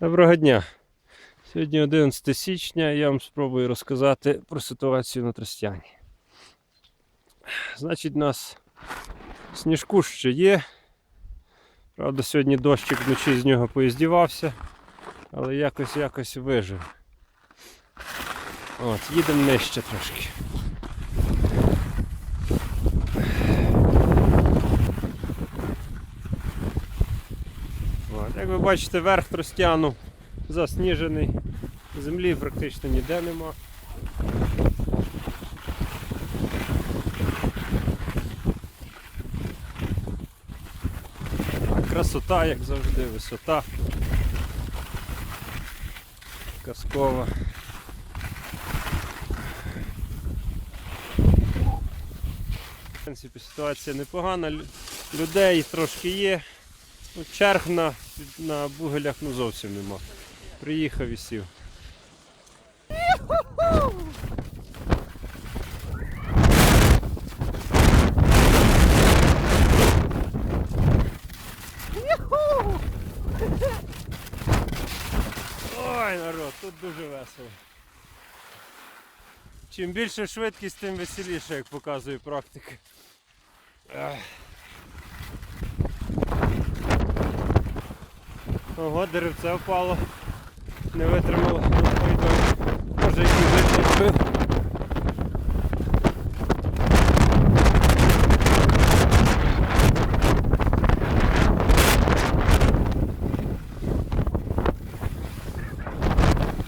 Доброго дня. Сьогодні 11 січня. Я вам спробую розказати про ситуацію на Тростяні. Значить, у нас сніжку ще є. Правда, сьогодні дощик вночі з нього поїздівався, але якось якось вижив. От, їдемо нижче трошки. От, як ви бачите, верх Тростяну засніжений. Землі практично ніде нема. Красота, як завжди, висота. Казкова. В принципі, ситуація непогана. Людей трошки є. Ну, черг на, на бугелях ну зовсім нема. Приїхав і сів. Ой, народ, тут дуже весело. Чим більше швидкість, тим веселіше, як показує практика. Ого, деревце впало. Не витримало. Може який витік.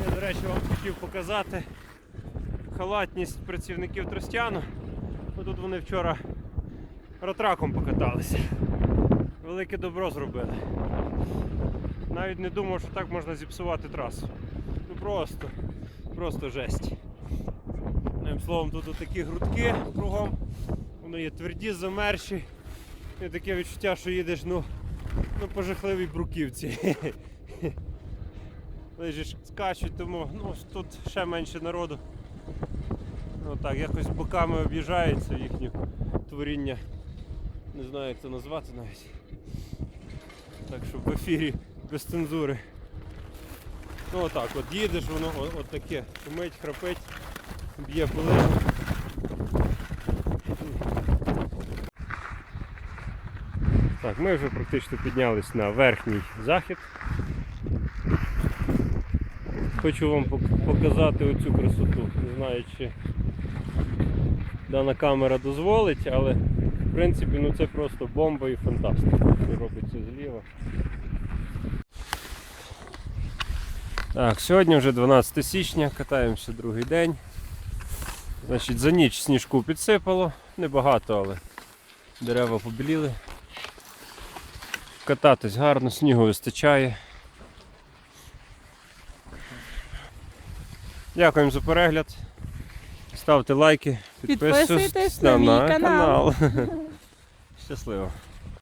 Я, до речі, вам хотів показати халатність працівників Тростяну. Тут вони вчора ротраком покаталися. Велике добро зробили. Навіть не думав, що так можна зіпсувати трасу. Ну просто, просто жесть. Одним словом, тут такі грудки кругом, вони є тверді, замерші. І таке відчуття, що їдеш ну, ну по жахливій бруківці. Лижі скачуть, тому ну, тут ще менше народу. Ну так, якось боками об'їжджається їхнє творіння. Не знаю, як це назвати навіть. Так що в ефірі без цензури. Ну отак, от їдеш, воно от таке, шумить, храпить, б'є по. Так, ми вже практично піднялись на верхній захід. Хочу вам показати оцю красоту. Не знаю, чи дана камера дозволить, але в принципі ну це просто бомба і фантастика, що робиться зліва. Так, сьогодні вже 12 січня, катаємося другий день. Значить, за ніч сніжку підсипало, небагато, але дерева побіліли. Кататись гарно, снігу вистачає. Дякуємо за перегляд. Ставте лайки, підписуйтесь Підписуйтесь на мій канал. Щасливо.